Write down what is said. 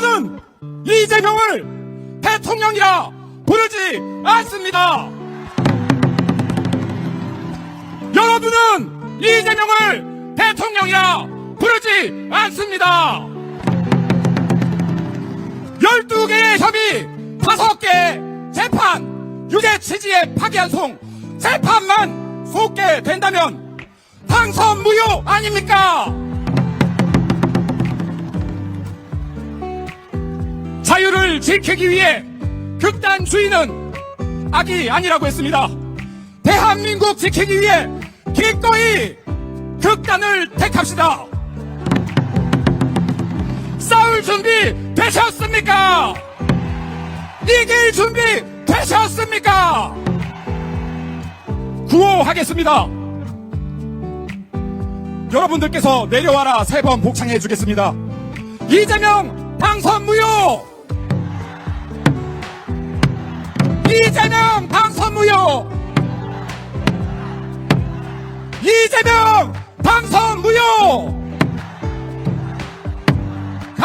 저는 이재명을 대통령이라 부르지 않습니다. 여러분은 이재명을 대통령이라 부르지 않습니다. 12개의 협의, 5개 재판, 유죄 취지의 파기환송, 재판만 쏟게 된다면 당선 무효 아닙니까? 자유를 지키기 위해 극단주의는 악이 아니라고 했습니다. 대한민국 지키기 위해 기꺼이 극단을 택합시다. 싸울 준비 되셨습니까? 이길 준비 되셨습니까? 구호하겠습니다. 여러분들께서 내려와라 세 번 복창해 주겠습니다. 이재명 당선